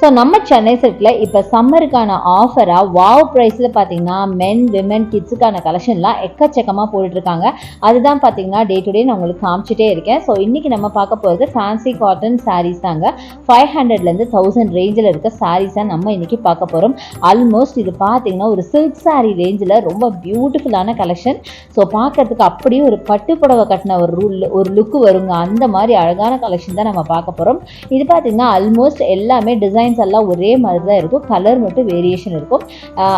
So நம்ம Chennai settle இப்போ சம்மருக்கான ஆஃபராக wow ப்ரைஸில் பார்த்தீங்கன்னா மென் விமன் கிட்ஸுக்கான கலெக்ஷன்லாம் எக்கச்சக்கமாக போட்டுட்ருக்காங்க. அதுதான் பார்த்தீங்கன்னா டே டு டே நான் உங்களுக்கு காமிச்சிட்டே இருக்கேன். ஸோ இன்றைக்கி நம்ம பார்க்க போகிறது ஃபேன்சி காட்டன் சாரீஸ் தாங்க. ஃபைவ் ஹண்ட்ரட்லேருந்து தௌசண்ட் ரேஞ்சில் இருக்க சாரீஸாக நம்ம இன்றைக்கி பார்க்க போகிறோம் ஆல்மோஸ்ட் இது பார்த்தீங்கன்னா ஒரு சில்க் சாரீ ரேஞ்சில் ரொம்ப பியூட்டிஃபுல்லான கலெக்ஷன் ஸோ பார்க்கறதுக்கு அப்படியே ஒரு பட்டு புடவை கட்டின ஒரு ரூல் ஒரு லுக்கு வருங்க. அந்த மாதிரி அழகான கலெக்ஷன் தான் நம்ம பார்க்க போகிறோம் இது பார்த்தீங்கன்னா ஆல்மோஸ்ட் எல்லாமே டிசைன் டிசைன்ஸ் எல்லாம் ஒரே மாதிரி தான் இருக்கும். கலர் மட்டும் வேரியேஷன் இருக்கும்.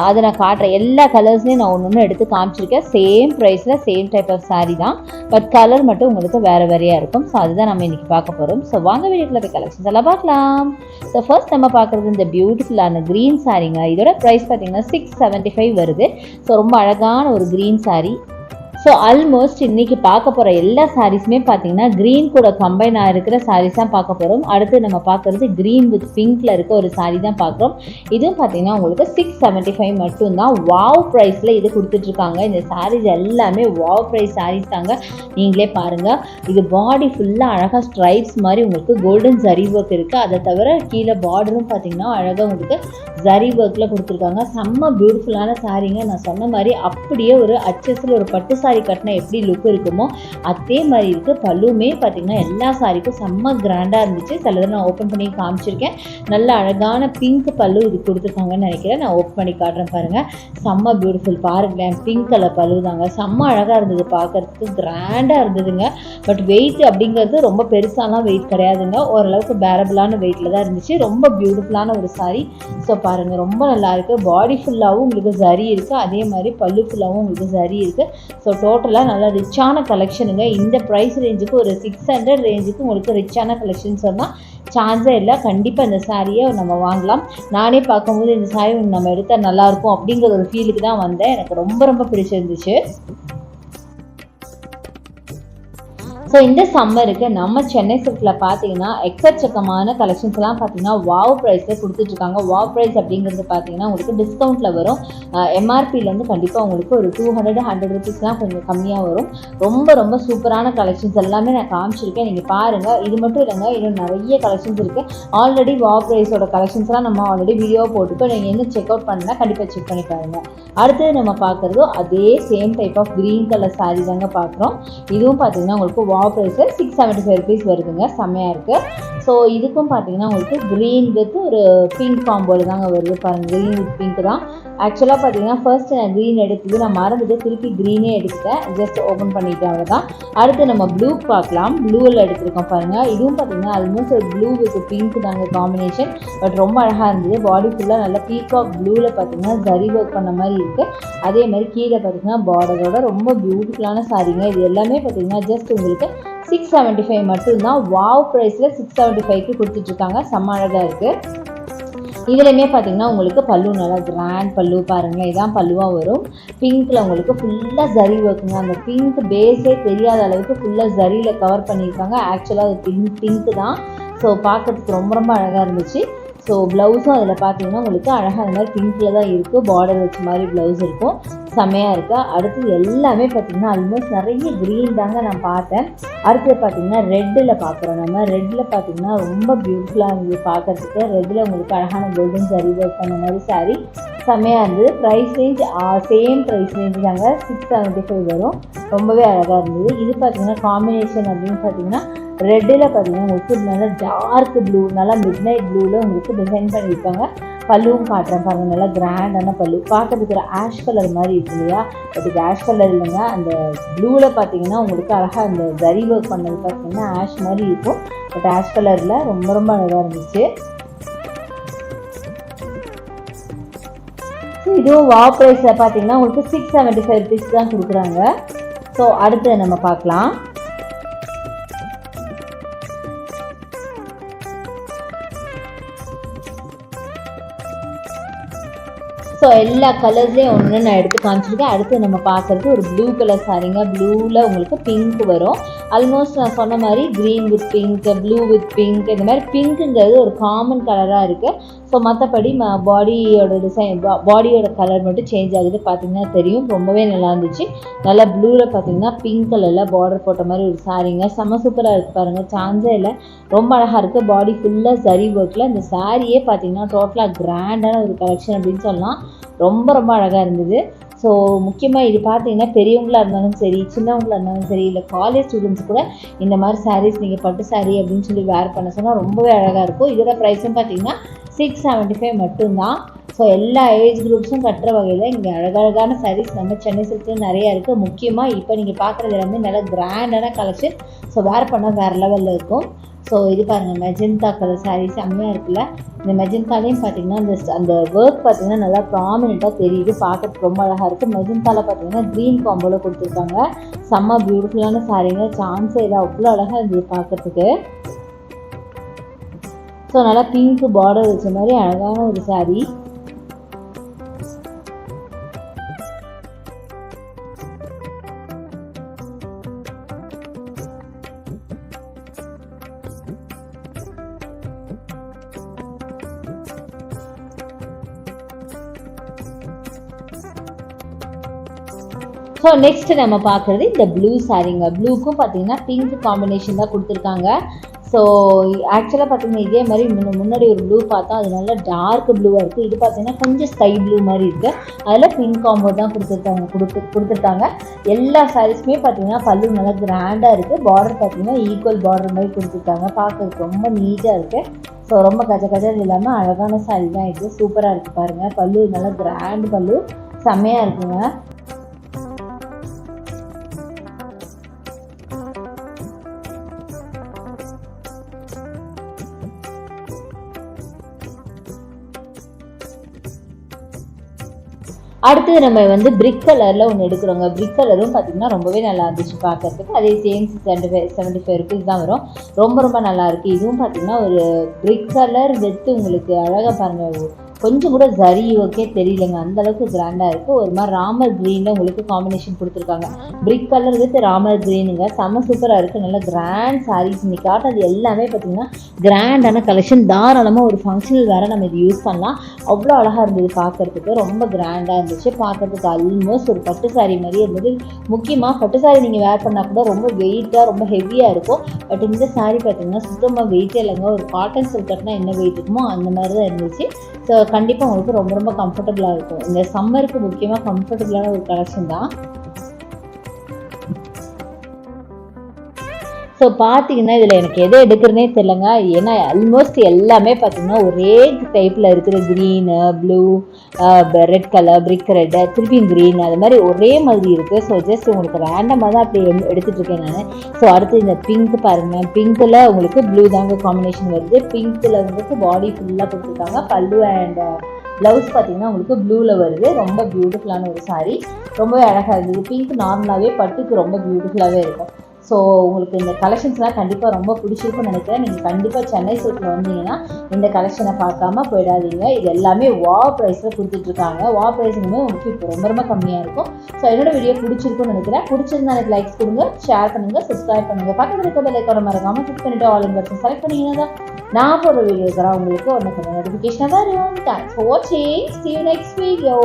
அதை நான் காட்டுறேன். எல்லா கலர்ஸ்லையும் நான் ஒன்று ஒன்று எடுத்து காமிச்சிருக்கேன். சேம் ப்ரைஸில் சேம் டைப் ஆஃப் சாரீ தான். பட் கலர் மட்டும் உங்களுக்கு வேறு வேறையாக இருக்கும். ஸோ அதுதான் நம்ம இன்றைக்கி பார்க்க போகிறோம் ஸோ வாங்க வீடியோக்குள்ள போய் கலெக்ஷன்ஸ் எல்லாம் பார்க்கலாம். ஸோ ஃபர்ஸ்ட் நம்ம பார்க்குறது இந்த பியூட்டிஃபுல்லான க்ரீன் சாரீங்க இதோட ப்ரைஸ் பார்த்தீங்கன்னா சிக்ஸ் செவன்ட்டி ஃபைவ் வருது. ஸோ ரொம்ப அழகான ஒரு க்ரீன் சாரீ ஸோ ஆல்மோஸ்ட் இன்னைக்கு பார்க்க போகிற எல்லா சாரீஸுமே பார்த்தீங்கன்னா க்ரீன் கூட கம்பைன் ஆகிருக்கிற சாரீஸ் தான் பார்க்க போகிறோம் அடுத்து நம்ம பார்க்குறது க்ரீன் வித் பிங்க்ல இருக்க ஒரு சாரீ தான் பார்க்குறோம். இதுவும் பார்த்தீங்கன்னா உங்களுக்கு சிக்ஸ் செவன்ட்டி ஃபைவ் மட்டும்தான். வாவ் ப்ரைஸில் இது கொடுத்துட்ருக்காங்க. இந்த சாரீஸ் எல்லாமே வாவ் ப்ரைஸ் சாரீஸ் தாங்க. நீங்களே பாருங்கள் இது பாடி ஃபுல்லாக அழகாக ஸ்ட்ரைப்ஸ் மாதிரி உங்களுக்கு கோல்டன் ஜரி ஒர்க் இருக்குது அதை தவிர கீழே பார்டரும் பார்த்தீங்கன்னா அழகாக உங்களுக்கு ஜரி ஒர்க்கில் கொடுத்துருக்காங்க. செம்ம பியூட்டிஃபுல்லான சாரீங்க நான் சொன்ன மாதிரி அப்படியே ஒரு அச்சஸில் ஒரு பட்டு சாரி கட்டினா எப்படி லுக் இருக்குமோ அதே மாதிரி இருக்குது பல்லுமே பார்த்தீங்கன்னா எல்லா சாரிக்கும் செம்ம கிராண்டாக இருந்துச்சு. சிலதை நான் ஓப்பன் பண்ணி காமிச்சிருக்கேன். நல்ல அழகான பிங்க் பல்லு இது கொடுத்துருக்காங்கன்னு நினைக்கிறேன். நான் ஓப்பன் பண்ணி காட்டுறேன் பாருங்கள் செம்ம பியூட்டிஃபுல் பாருங்களேன் பிங்க் கலர் பல்லு தாங்க செம்ம அழகாக இருந்தது பார்க்கறதுக்கு கிராண்டாக இருந்ததுங்க. பட் வெயிட் அப்படிங்கிறது ரொம்ப பெருசாலாம் வெயிட் கிடையாதுங்க. ஓரளவுக்கு பேரபிளான வெயிட்டில் தான் இருந்துச்சு. ரொம்ப பியூட்டிஃபுல்லான ஒரு சாரி ஸோ பாருங்கள் ரொம்ப நல்லாயிருக்கு பாடி ஃபுல்லாகவும் உங்களுக்கு சரி இருக்குது அதே மாதிரி பல்லு ஃபுல்லாகவும் உங்களுக்கு சரி இருக்குது ஸோ டோட்டலாக நல்லா ரிச்சான கலெக்ஷனுங்க இந்த ப்ரைஸ் ரேஞ்சுக்கு ஒரு சிக்ஸ் ஹண்ட்ரட் ரேஞ்சுக்கு உங்களுக்கு ரிச்சான கலெக்ஷன் சொன்னால் சான்ஸே இல்லை. கண்டிப்பாக இந்த சாரியை நம்ம வாங்கலாம். நானே பார்க்கும்போது இந்த சாரி நம்ம எடுத்தால் நல்லாயிருக்கும் அப்படிங்கிற ஒரு ஃபீலுக்கு தான் வந்தேன். எனக்கு ரொம்ப ரொம்ப பிடிச்சிருந்துச்சு. ஸோ இந்த சம்மருக்கு நம்ம சென்னை சில்கில் பார்த்தீங்கன்னா எக்கச்சக்கமான கலெக்ஷன்ஸ்லாம் பார்த்தீங்கன்னா வாவ் ப்ரைஸில் கொடுத்துட்ருக்காங்க. வாவ் ப்ரைஸ் அப்படிங்கிறது பார்த்தீங்கன்னா உங்களுக்கு டிஸ்கவுண்ட்டில் வரும். எம்ஆர்பிலேருந்து கண்டிப்பாக உங்களுக்கு ஒரு டூ ஹண்ட்ரட் ஹண்ட்ரட் ருபீஸ்லாம் கொஞ்சம் கம்மியாக வரும். ரொம்ப ரொம்ப சூப்பரான கலெக்ஷன்ஸ் எல்லாமே நான் காமிச்சிருக்கேன். நீங்கள் பாருங்கள் இது மட்டும் இல்லைங்க இன்னும் நிறைய கலெக்ஷன்ஸ் இருக்குது ஆல்ரெடி வாவ் ப்ரைஸோட கலெக்ஷன்ஸ்லாம் நம்ம ஆல்ரெடி வீடியோ போட்டுக்கோ நீங்கள் என்ன செக் அவுட் பண்ணலாம் கண்டிப்பாக செக் பண்ணி பாருங்கள் அடுத்தது நம்ம பார்க்குறதோ அதே same type of green colour saree தாங்க பார்க்குறோம் இதுவும் பார்த்தீங்கன்னா உங்களுக்கு வா சிக்ஸ் செவன்ட்டி ஃபைவ் ருபீஸ் வருதுங்க. செம்மையாக இருக்குது ஸோ இதுக்கும் பார்த்தீங்கன்னா உங்களுக்கு க்ரீன் வித் ஒரு பிங்க் காம்போவில் தாங்க வருது பாருங்கள் க்ரீன் வித் பிங்க் தான். ஆக்சுவலாக பார்த்தீங்கன்னா ஃபர்ஸ்ட் நான் க்ரீன் எடுத்தது நான் மறந்துட்டு திருப்பி க்ரீனே எடுத்துட்டேன். ஜஸ்ட் ஓப்பன் பண்ணிட்டேன் அவ்வளோதான் அடுத்து நம்ம ப்ளூ பார்க்கலாம். ப்ளூவில் எடுத்திருக்கோம் பாருங்கள் இதுவும் பார்த்தீங்கன்னா ஆல்மோஸ்ட் ஒரு ப்ளூ வித் பிங்க் தாங்க காம்பினேஷன் பட் ரொம்ப அழகாக இருந்தது. பாடி ஃபுல்லாக நல்லா பீகாக் ப்ளூவில் பார்த்தீங்கன்னா ஜரி ஒர்க் பண்ண மாதிரி இருக்குது அதே மாதிரி கீழே பார்த்தீங்கன்னா பார்டரோட ரொம்ப பியூட்டிஃபுல்லான சாரீங்க இது எல்லாமே பார்த்தீங்கன்னா ஜஸ்ட் உங்களுக்கு சிக்ஸ் செவன்ட்டி ஃபைவ் மட்டும்தான் வாவ் ப்ரைஸில் சிக்ஸ் செவன்ட்டி ஃபைவ்க்கு கொடுத்துட்ருக்காங்க. செம்ம அழகாக இருக்குது இதுலையுமே பார்த்தீங்கன்னா உங்களுக்கு பல்லு நல்லா கிராண்ட் பல்லு பாருங்கள் இதான் பல்லுவாக வரும். பிங்க்கில் உங்களுக்கு ஃபுல்லாக ஜரி ஒர்க்குங்க அந்த பிங்க் பேஸே தெரியாத அளவுக்கு ஃபுல்லாக ஜரியில் கவர் பண்ணியிருக்காங்க. ஆக்சுவலாக அது பிங்க் பிங்க் தான். ஸோ பார்க்கறதுக்கு ரொம்ப ரொம்ப அழகாக இருந்துச்சு. ஸோ ப்ளவுஸும் அதில் பார்த்தீங்கன்னா உங்களுக்கு அழகாக இந்த மாதிரி பிங்க்கில் தான் இருக்குது பார்டர் வச்ச மாதிரி ப்ளவுஸ் இருக்கும். செம்மையாக இருக்குது அடுத்தது எல்லாமே பார்த்தீங்கன்னா ஆல்மோஸ்ட் நிறைய க்ரீன் தாங்க நான் பார்த்தேன். அடுத்தது பார்த்தீங்கன்னா ரெட்டில் பார்க்குறோம் நம்ம. ரெட்டில் பார்த்திங்கன்னா ரொம்ப பியூட்டிஃபுல்லாக இருந்தது பார்க்கறதுக்கு ரெட்டில் உங்களுக்கு அழகான கோல்டன் சாரி ஒர்க் பண்ண மாதிரி சாரி செம்மையாக இருந்தது. Price range same price range தாங்க. சிக்ஸ் செவன்ட்டி ஃபைவ் வரும். ரொம்பவே அழகாக இருந்தது. இது பார்த்தீங்கன்னா காம்பினேஷன் அப்படின்னு பார்த்தீங்கன்னா ரெட்டில் பார்த்தீங்கன்னா உங்களுக்கு நல்லா டார்க் ப்ளூ நல்லா மிட் நைட் ப்ளூவில் உங்களுக்கு டிசைன் பண்ணியிருப்பாங்க பல்லுவும் காட்டுறேன் பாருங்க நல்லா கிராண்டான பல்லு. பார்க்கறதுக்கு ஒரு ஆஷ் கலர் மாதிரி இருக்கு இல்லையா? பட் இது ஆஷ் கலர் இல்லைங்க. அந்த ப்ளூவில் பார்த்தீங்கன்னா உங்களுக்கு அழகாக அந்த ஜரி ஒர்க் பண்ணது பார்த்தீங்கன்னா ஆஷ் மாதிரி இருக்கும். பட் ஆஷ் கலரில் ரொம்ப ரொம்ப அழகாக இருந்துச்சு. ஸோ இதுவும் வா ப்ரைஸில் பார்த்தீங்கன்னா உங்களுக்கு சிக்ஸ் செவன்ட்டி ஃபைவ் ருபீஸ் தான் கொடுக்குறாங்க. ஸோ அடுத்து நம்ம பார்க்கலாம். ஸோ எல்லா கலர்ஸ்லேயும் ஒன்று நான் எடுத்து காமிச்சிருக்கேன். அடுத்து நம்ம பார்க்குறது ஒரு ப்ளூ கலர் சாரீங்க ப்ளூவில் உங்களுக்கு பிங்க் வரும். ஆல்மோஸ்ட் நான் சொன்ன மாதிரி green with pink blue with pink இந்த மாதிரி பிங்க்குங்கிறது ஒரு காமன் கலராக இருக்குது ஸோ மற்றபடி ம பாடியோட டிசைன் பாடியோட கலர் மட்டும் சேஞ்ச் ஆகுது பார்த்தீங்கன்னா தெரியும். ரொம்பவே நல்லா இருந்துச்சு. நல்லா ப்ளூவில் பார்த்தீங்கன்னா பிங்க் கலரில் பார்டர் போட்ட மாதிரி ஒரு சாரீங்க செம்ம சூப்பராக இருக்குது பாருங்கள் சான்ஸே இல்லை. ரொம்ப அழகாக இருக்குது பாடி ஃபுல்லாக சரி ஒர்க்கில் இந்த சாரியே பார்த்தீங்கன்னா டோட்டலாக கிராண்டான ஒரு கலெக்ஷன் அப்படின்னு சொல்லலாம். ரொம்ப ரொம்ப அழகாக இருந்தது. ஸோ முக்கியமாக இது பார்த்தீங்கன்னா பெரியவங்களாக இருந்தாலும் சரி சின்னவங்களாக இருந்தாலும் சரி இல்லை காலேஜ் ஸ்டூடெண்ட்ஸ் கூட இந்த மாதிரி சாரீஸ் நீங்கள் பட்டு சாரீ அப்படின்னு சொல்லி வேர் பண்ண சொன்னால் ரொம்பவே அழகாக இருக்கும். இதோட ப்ரைஸும் பார்த்தீங்கன்னா சிக்ஸ் செவன்ட்டி ஃபைவ் மட்டும்தான். ஸோ எல்லா ஏஜ் குரூப்ஸும் கட்டுற வகையில் இங்கே அழகழகான சாரீஸ் நம்ம சென்னை சில்கில் நிறையா இருக்குது முக்கியமாக இப்போ நீங்கள் பார்க்குறது எல்லாமே நல்ல கிராண்டான கலெக்ஷன் ஸோ வேர் பண்ணால் வேறு லெவலில் இருக்கும். ஸோ இது பாருங்கள் மெஜந்தா கலர் சாரீஸ் செம்மையாக இருக்குல்ல? இந்த மெஜந்தாலையும் பார்த்தீங்கன்னா அந்த அந்த ஒர்க் பார்த்தீங்கன்னா நல்லா ப்ராமினெண்ட்டாக தெரியுது. பார்க்கறதுக்கு ரொம்ப அழகாக இருக்குது மெஜந்தாவில் பார்த்தீங்கன்னா க்ரீன் காம்போவில் கொடுத்துருக்காங்க. செம்ம பியூட்டிஃபுல்லான சாரீங்க சான்ஸே இல்லை. அவ்வளோ அழகாக இருந்தது பார்க்கறதுக்கு ஸோ நல்லா பிங்க் பார்டர் வச்ச மாதிரி அழகான ஒரு சாரீ ஸோ நெக்ஸ்ட் நம்ம பார்க்குறது இந்த ப்ளூ சாரீங்க ப்ளூக்கும் பார்த்தீங்கன்னா பிங்க் காம்பினேஷன் தான் கொடுத்துருக்காங்க. ஸோ ஆக்சுவலாக பார்த்தீங்கன்னா இதே மாதிரி முன்ன- முன்னாடி ஒரு ப்ளூ பார்த்தா அது நல்லா டார்க் ப்ளூவாக இருக்குது இது பார்த்தீங்கன்னா கொஞ்சம் ஸ்கை ப்ளூ மாதிரி இருக்குது அதில் பிங்க் காம்போ தான் கொடுத்துருக்காங்க கொடுத்து கொடுத்துருக்காங்க. எல்லா சாரீஸுமே பார்த்தீங்கன்னா பல்லு நல்லா கிராண்டாக இருக்குது பார்டர் பார்த்தீங்கன்னா ஈக்குவல் பார்டர் மாதிரி கொடுத்துருக்காங்க. பார்க்கறதுக்கு ரொம்ப நீட்டாக இருக்குது ஸோ ரொம்ப கஜ கஜல் இல்லாமல் அழகான சாரீ தான் இருக்குது சூப்பராக இருக்குது பாருங்கள் பல்லு நல்லா கிராண்ட் பல்லு. செம்மையாக இருக்குங்க. அடுத்தது நம்ம வந்து பிரிக் கலரில் ஒன்று எடுக்கிறோங்க. பிரிக் கலரும் பார்த்தீங்கன்னா ரொம்பவே நல்லா இருந்துச்சு பார்க்குறதுக்கு அதே same seventy five seventy five rupees தான் வரும். ரொம்ப ரொம்ப நல்லாயிருக்கு இதுவும் பார்த்தீங்கன்னா ஒரு பிரிக் கலர் வித்து உங்களுக்கு அழகாக பாருங்கள் கொஞ்சம் கூட ஜரி ஓகே தெரியலங்க. அந்த அளவுக்கு கிராண்டாக இருக்குது ஒரு மாதிரி ராமர் க்ரீனில் உங்களுக்கு காம்பினேஷன் கொடுத்துருக்காங்க. பிரிக் கலர் வித் ராமர் க்ரீனுங்க செம்ம சூப்பராக இருக்குது நல்ல கிராண்ட் சாரீஸ் இன்னைக்கு காட்டுறது எல்லாமே பார்த்தீங்கன்னா கிராண்டான கலெக்ஷன் தாராளமாக ஒரு ஃபங்க்ஷனில் வேறு நம்ம இது யூஸ் பண்ணலாம். அவ்வளோ அழகாக இருந்தது பார்க்கறதுக்கு ரொம்ப கிராண்டாக இருந்துச்சு. பார்க்கறதுக்கு ஆல்மோஸ்ட் ஒரு பட்டு சாரி மாதிரியே இருந்தது. முக்கியமாக பட்டு சாரி நீங்கள் வேர் பண்ணால் கூட ரொம்ப வெயிட்டாக ரொம்ப ஹெவியாக இருக்கும். பட் இந்த சாரி பார்த்தீங்கன்னா சுத்தமாக வெயிட்டே இல்லைங்க. ஒரு காட்டன் சில்க் கட்டினா என்ன வெயிட் இருக்குமோ அந்த மாதிரி தான் இருந்துச்சு. ஸோ கண்டிப்பாக உங்களுக்கு ரொம்ப ரொம்ப கம்ஃபர்டபுளாக இருக்கும். இந்த சம்மருக்கு முக்கியமாக கம்ஃபர்டபுளான ஒரு கலெக்ஷன் தான். ஸோ பார்த்தீங்கன்னா இதில் எனக்கு எதை எடுக்கிறனே தெரிலங்க ஏன்னா ஆல்மோஸ்ட் எல்லாமே பார்த்தீங்கன்னா ஒரே டைப்பில் இருக்குது green blue red colour brick red திருப்பியும் க்ரீன் அது மாதிரி ஒரே மாதிரி இருக்குது ஸோ ஜஸ்ட் உங்களுக்கு ரேண்டமாக தான் அப்படி எடு- இருக்கேன் நான். ஸோ அடுத்து இந்த பிங்க் பாருங்கள் பிங்க்கில் உங்களுக்கு ப்ளூ தாங்க காம்பினேஷன் வருது. பிங்க்கில் உங்களுக்கு பாடி ஃபுல்லாக கொடுத்துருக்காங்க. பல்லு அண்ட் ப்ளவுஸ் பார்த்தீங்கன்னா உங்களுக்கு ப்ளூவில் வருது. ரொம்ப பியூட்டிஃபுல்லான ஒரு saree. ரொம்பவே அழகாக இருந்தது. பிங்க் நார்மலாகவே பட்டுக்கு ரொம்ப பியூட்டிஃபுல்லாகவே இருக்கும். ஸோ உங்களுக்கு இந்த கலெக்ஷன்ஸ்லாம் கண்டிப்பாக ரொம்ப பிடிச்சிருக்கும்னு நினைக்கிறேன். நீங்கள் கண்டிப்பாக சென்னை சில்கில் வந்தீங்கன்னா இந்த கலெக்ஷனை பார்க்காம போயிடாதீங்க. இது எல்லாமே வா ப்ரைஸில் கொடுத்துட்ருக்காங்க. வா ப்ரைஸுமே உங்களுக்கு இப்போ ரொம்ப ரொம்ப கம்மியாக இருக்கும். ஸோ என்னோட வீடியோ பிடிச்சிருக்கும்னு நினைக்கிறேன். பிடிச்சிருந்தா எனக்கு லைக்ஸ் கொடுங்க ஷேர் பண்ணுங்கள் சப்ஸ்கிரைப் பண்ணுங்கள் பக்கத்தில் இருக்க பெல் ஐக்கான மறக்காமல் கிளிக் பண்ணிட்டு ஆல் இன் செலக்ட் பண்ணிங்கன்னா நான் போடுற வீடியோஸ்லாம் உங்களுக்கு ஒன்று கொஞ்சம் நோட்டிஃபிகேஷனாக வரும் தேங்க்ஸ் ஃபார் வாட்சிங் சி you next video.